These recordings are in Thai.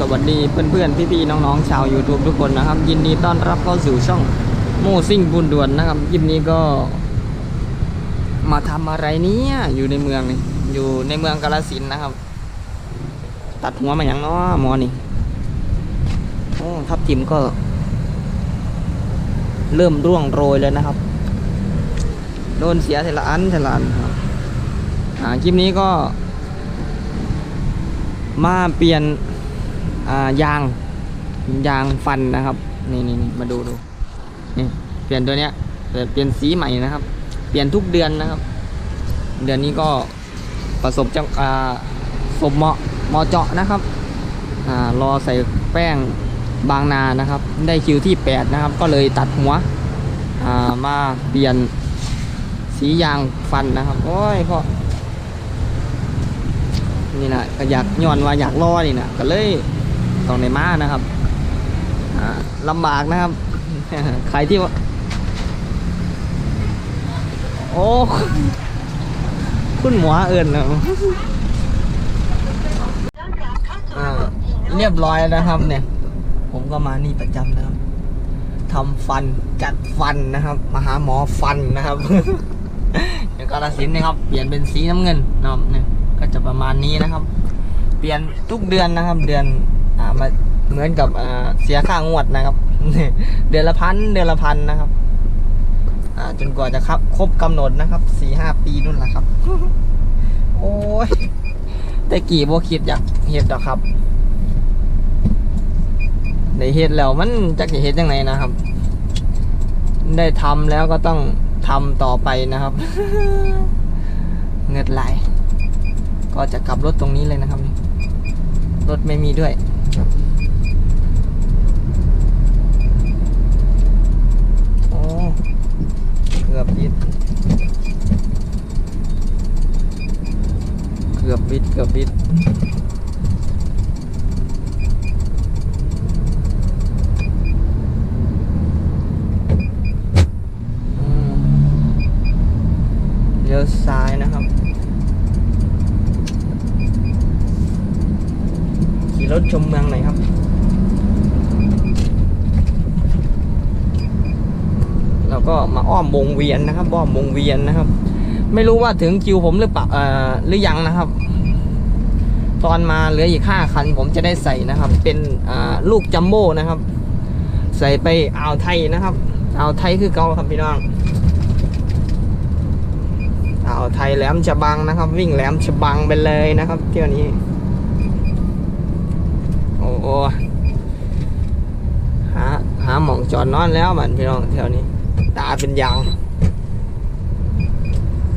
สวัสดีเพื่อนๆ พี่ๆ น้องๆ ชาว YouTube ทุกคนนะครับ ยินดีต้อนรับเข้าสู่ช่องโมซิ่งบุญด่วนนะครับคลิปนี้ก็ มาทำอะไรเนี่ยอยู่ในเมืองนี่อยู่ในเมืองกาลสินนะครับ ตัดหัวมาอย่างนาะหมอนี่โอ้ทับทิมก็ เริ่มร่วงโรยแล้วนะครับ โดนเสียเทละอันเทละอันครับอ่าคลิปนี้ก็ มาเปลี่ยน ยางยางฟันนะครับนี่นี่มาดูดูนี่เปลี่ยนตัวเนี้ยเปลี่ยนสีใหม่นะครับ เปลี่ยนทุกเดือนนะครับ เดือนนี้ก็ประสบจังอ่าสมเหมาะเหมาะเจาะนะครับอรอใส่แป้งบางนานะครับ ได้คิวที่ 8 นะครับ ก็เลยตัดหัวามาเปลี่ยนสียางฟันนะครับ โอ้ยพ่อนี่นะก็อยากย้อนว่าอยากรอนี่นะก็เลย ต้องในม้านะครับลำบากนะครับ ใครที่ว่าโอ้คุณหมอเอิญนะอ่าเรียบร้อยนะครับ เนี่ย ผมก็มานี่ประจำนะครับทำฟันกัดฟันนะครับมาหาหมอฟันนะครับอย่างกาลสินนะครับ เปลี่ยนเป็นสีน้ำเงินนะครับเนี่ยก็จะประมาณนี้นะครับ เปลี่ยนทุกเดือนนะครับ เดือน อ่ามาเหมือนกับอ่าเสียค่างวดนะครับ เดือนละพันเดือนละพันนะครับ อ่าจนกว่าจะครับครบกำหนดนะครับสี่ห้าปีนู่นแหละครับ โอ้ยแต่กี่โบคิดอยากเฮ็ดดอครับได้เฮ็ดแล้วมันจะเฮ็ดยังไงนะครับ ได้ทำแล้วก็ต้องทำต่อไปนะครับ เงิดไหลายก็จะกลับรถตรงนี้เลยนะครับ รถไม่มีด้วย โอ้เกือบบิด เกือบบิด เกือบบิดเลี้ยวซ้ายนะครับ ขี่รถชมเมืองหน่อยครับ แล้วก็มา อ้อมวงเวียนนะครับอ้อมวงเวียนนะครับ ไม่รู้ว่าถึงคิวผมหรือเปล่าเอ่อหรือยังนะครับ ตอนมาเหลืออีกห้าคัน ผมจะได้ใส่นะครับ เป็นลูกจัมโบ้นะครับ ใส่ไปอ่าวไทยนะครับอ่าวไทยคือเก่าครับพี่น้องอ่าวไทยแหลมฉบังนะครับ วิ่งแหลมฉบังไปเลยนะครับ เที่ยวนี้โอ้โหหาหาหมองจอดนอนแล้วบันพี่น้องแถวนี้ ตาเป็นยาง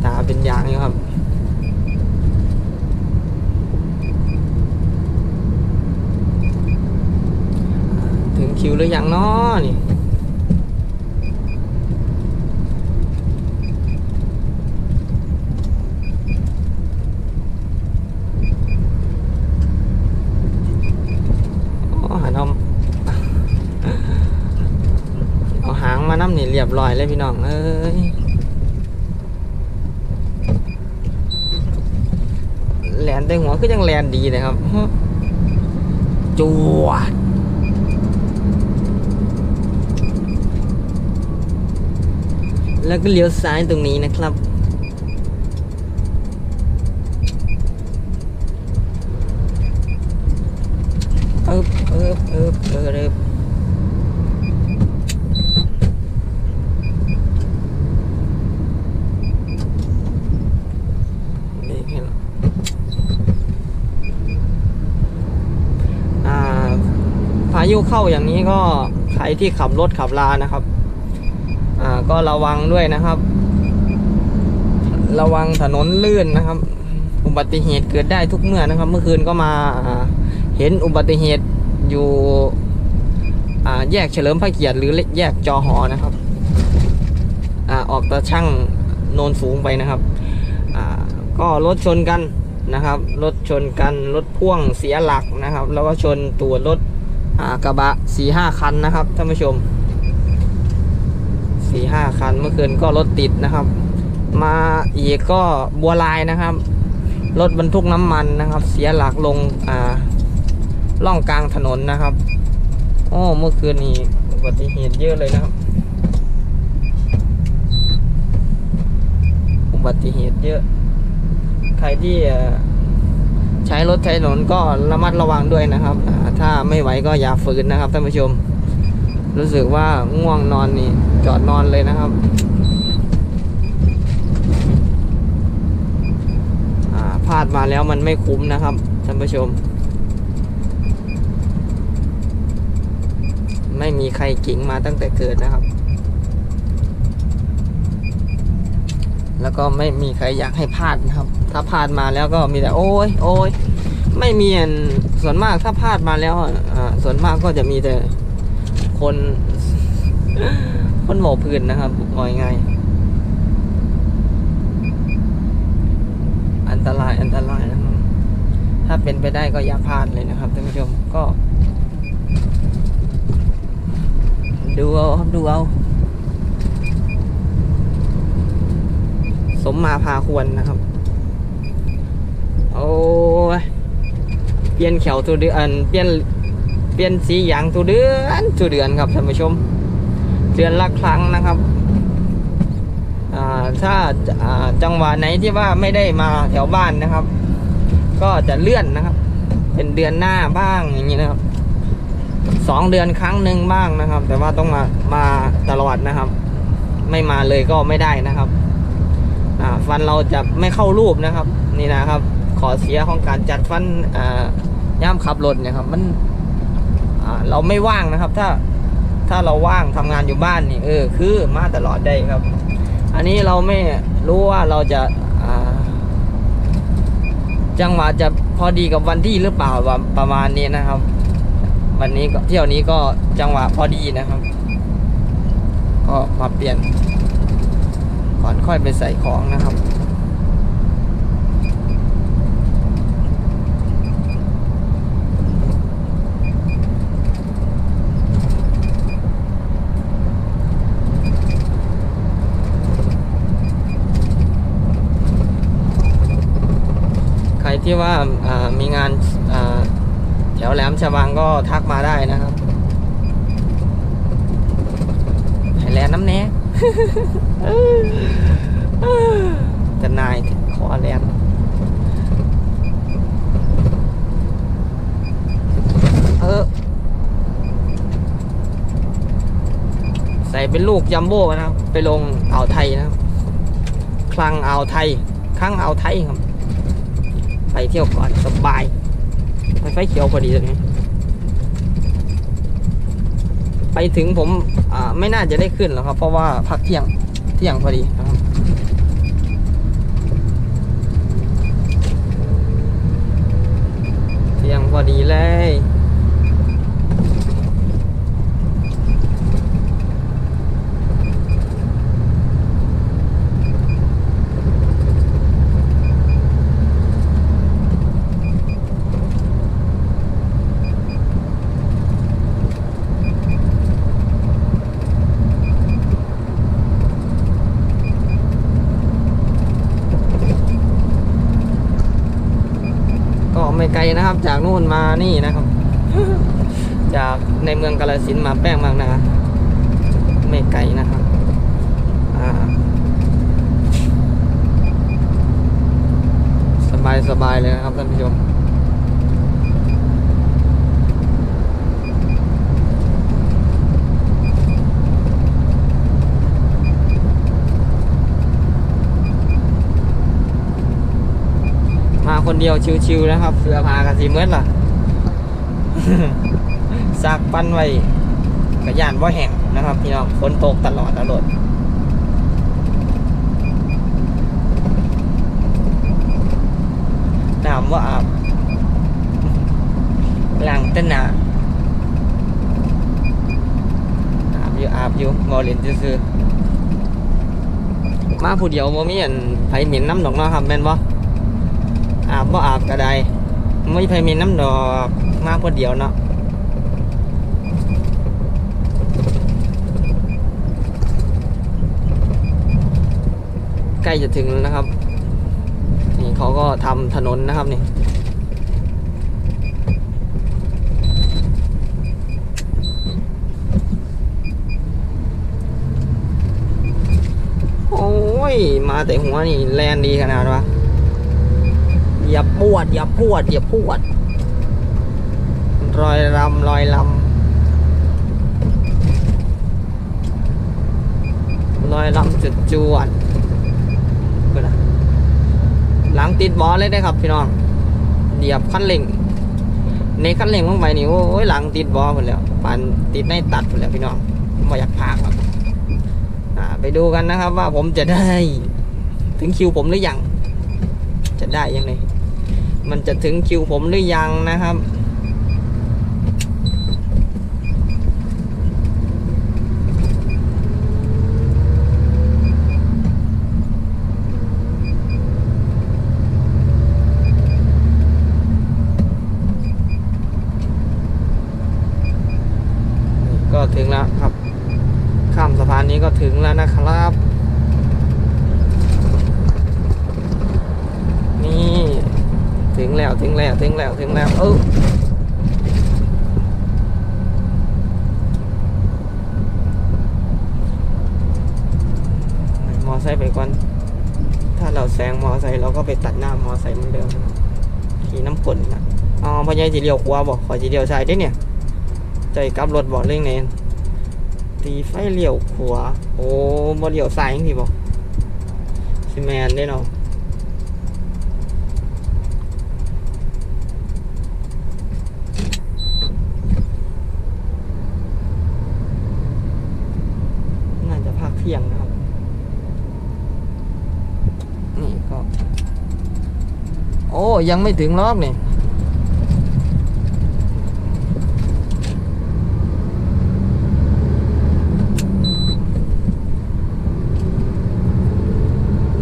ตาเป็นยางอยู่ครับถึงคิวหรือยังเนาะนี่ อ๋อหันเอาเอาหางมาน้ำนี่เรีย บร้อยเลยพี่น้องเอ้ยแลนแต่หัวก็ยังแลนดีนะครับจวดแล้วก็เลี้ยวซ้ายตรงนี้นะครับ เอิบเอิบเอิบเอิบเอิบนี่เห็นแล้วอ่าพา ยุเข้าอย่างนี้ก็ใครที่ขับรถขับลานะครับ อ่าก็ระวังด้วยนะครับ ระวังถนนลื่นนะครับ อุบัติเหตุเกิดได้ทุกเมื่อนะครับ เมื่อคืนก็มาเห็นอุบัติเหตุอยู่แยกเฉลิมพระเกียรติหรือแยกจอหอนะครับอออกตะช่างโนนสูงไปนะครับก็รถชนกันนะครับ รถชนกัน รถพ่วงเสียหลักนะครับ แล้วก็ชนตัวรถ กระบะสี่ห้าคันนะครับท่านผู้ชมสี่ห้าคันเมื่อคืนก็รถติดนะครับ มาอีกก็บัวลายนะครับ รถบรรทุกน้ำมันนะครับ เสียหลักลงอ่าล่องกลางถนนนะครับโอ้เมื่อคืนนี้อุบัติเหตุเยอะเลยนะครับ อุบัติเหตุเยอะ ใครที่อ่อ ใช้รถใช้ถนนก็ระมัดระวังด้วยนะครับ ถ้าไม่ไหวก็อย่าฝืนนะครับท่านผู้ชม รู้สึกว่าง่วงนอนนี่จอดนอนเลยนะครับพลาดมาแล้วมันไม่คุ้มนะครับท่านผู้ชม ไม่มีใครเก่งมาตั้งแต่เกิดนะครับ แล้วก็ไม่มีใครอยากให้พลาดนะครับ ถ้าพลาดมาแล้วก็มีแต่โอ้ยโอ้ยไม่มีอันส่วนมากถ้าพลาดมาแล้วอ่าส่วนมากก็จะมีแต่คนคนหมอพื้นนะครับว่าง่ายอันตรายอันตรายนะครับถ้าเป็นไปได้ก็อย่าพลาดเลยนะครับท่านผู้ชมก็ ดูเอาครับดูเอาสมมาพาควรนะครับ โอ้ยเปลี่ยนเขียวตัวเดือนเปลี่ยนเปลี่ยนสียางตัวเดือนตัวเดือนครับท่านผู้ชม เดือนละครั้งนะครับถ้าจังหวะไหนที่ว่าไม่ได้มาแถวบ้านนะครับ ก็จะเลื่อนนะครับ เป็นเดือนหน้าบ้างอย่างนี้นะครับสองเดือนครั้งหนึ่งบ้างนะครับ แต่ว่าต้องมามาตลอดนะครับ ไม่มาเลยก็ไม่ได้นะครับฟันเราจะไม่เข้ารูปนะครับ นี่นะครับ ขอเสียของการจัดฟันย่ามขับรถเนี่ยครับ มันเราไม่ว่างนะครับ ถ้าถ้าเราว่างทำงานอยู่บ้านนี่เออคือมาตลอดได้ครับ อันนี้เราไม่รู้ว่าเราจะจังหวะจะพอดีกับวันที่หรือเปล่าประมาณนี้นะครับ วันนี้เที่ยวนี้ก็จังหวะพอดีนะครับ ก็มาเปลี่ยนก่อนค่อยไปใส่ของนะครับ ที่ว่าามีงานาแถวแหลมฉบังก็ทักมาได้นะครับไฮแลนด์น้ำแน่จะนายขอแลนด์เออ ใส่เป็นลูกจัมโบ้นะครับ ไปลงอ่าวไทยนะครับ คลังอ่าวไทยคลังอ่าวไทยครับ ไปเที่ยวก่อนสบายไฟไฟเขียวพอดีตรงนี้ ไปถึงผมไม่น่าจะได้ขึ้นหรอกครับ เพราะว่าพักเที่ยงเที่ยงพอดีนะครับเที่ยงพอดีเลย ก็ ไม่ไกลนะครับ จากนู่นมานี่นะครับ จากในเมืองกาลสินธุ์มาแป้งบางนาไม่ไกลนะครับอ่าสบายสบายเลยนะครับท่านผู้ชม เดียวชิวๆนะครับ เสื้อผ้ากันสีเมื่อล่ะซากปั้นไว้กระยานว่าแห้งนะครับ พี่น้องฝนตกตลอดตลอดน้ำว่าอาบล้างต้นหนาอาบอยู่อาบอยู่บอเล่นซื่อมาผู้เดียวโมมีอันไผเหม็นน้ำดอกเนาะครับแม่นบ่า บ่อาบก็ได้ไม่ไพมีน้ำดอกมากพอเดียวเนาะใกล้จะถึงแล้วนะครับ นี่เขาก็ทำถนนนะครับนี่โอ้ย มาแต่หัวนี่แลนดีขนาดวะ อย่าปวด อย่าปวด อย่าปวด รอยลำรอยลำรอยลำจุดจวดเปิดอะหลังติดบอเลยได้ครับ พี่น้องเหยียบคันเร่งในคันเร่งลงไปนี่โอ้ยหลังติดบอหมดแล้วปันติดในตัดหมดแล้วพี่น้องไม่อยากพากครับอ่าไปดูกันนะครับว่าผมจะได้ ถึงคิวผมหรือยังจะได้ยังไง มันจะถึงคิวผมหรือยังนะครับ ก็ถึงแล้วครับ ข้ามสะพานนี้ก็ถึงแล้วนะครับ นี่ ถึ งแล้วถึงแล้วถึงแล้วถึงแล้วเออมอไซค์ไปก่อน ถ้าเราแซงมอไซค์เราก็ไปตัดหน้ามอไซค์เหมือนเดิมขี่น้ำกลนนะอ๋อพ่อใหญ่สีเดียวขวาบอกขอสีเดียวใช่ได้เนี่ย ใจกลับรถบอกเรื่องเนนตีไฟเลี้ยวขวาโอ้บ่เลี้ยวซ้ายจังสิบอกซิแมนได้เนาะน่าจะพักเที่ยงนะครับ นี่ก็ โอ้ยังไม่ถึงรอบนี่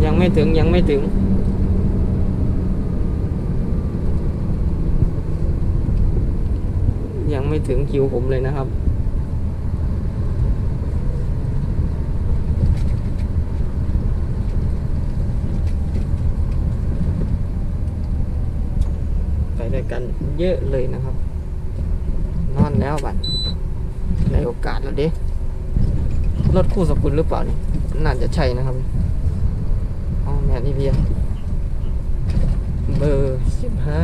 ยังไม่ถึงยังไม่ถึงยังไม่ถึงคิวผมเลยนะครับ ไปด้วย กันเยอะเลยนะครับ นอนแล้วบัดในโอกาสแล้วเด้รถคู่สกุลหรือเปล่านี่น่าจะใช่นะครับอ๋อแมนอีเบียเบอร์สิบห้า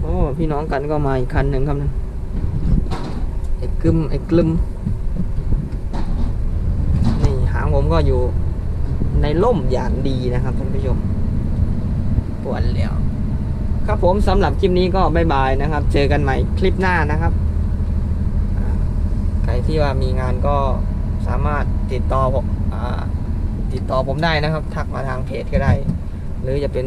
โอ้พี่น้องกันก็มาอีกคันหนึ่งครับนะไอ้กึมไอ้กลึมนี่หางผม ก็อยู่ในล่มอย่างดีนะครับท่านผู้ชมปวดแล้วครับผมสำหรับคลิปนี้ก็บายบายนะครับ เจอกันใหม่คลิปหน้านะครับใครที่ว่ามีงานก็สามารถติดต่อผมอติดต่อผมได้นะครับ ทักมาทางเพจก็ได้ หรือจะเป็น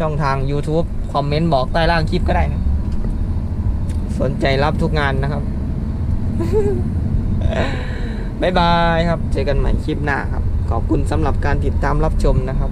ช่องทาง YouTube คอมเมนต์บอกใต้ล่างคลิปก็ได้นะสนใจรับทุกงานนะครับ บายบายครับ เจอกันใหม่คลิปหน้าครับ ขอบคุณสำหรับการติดตามรับชมนะครับ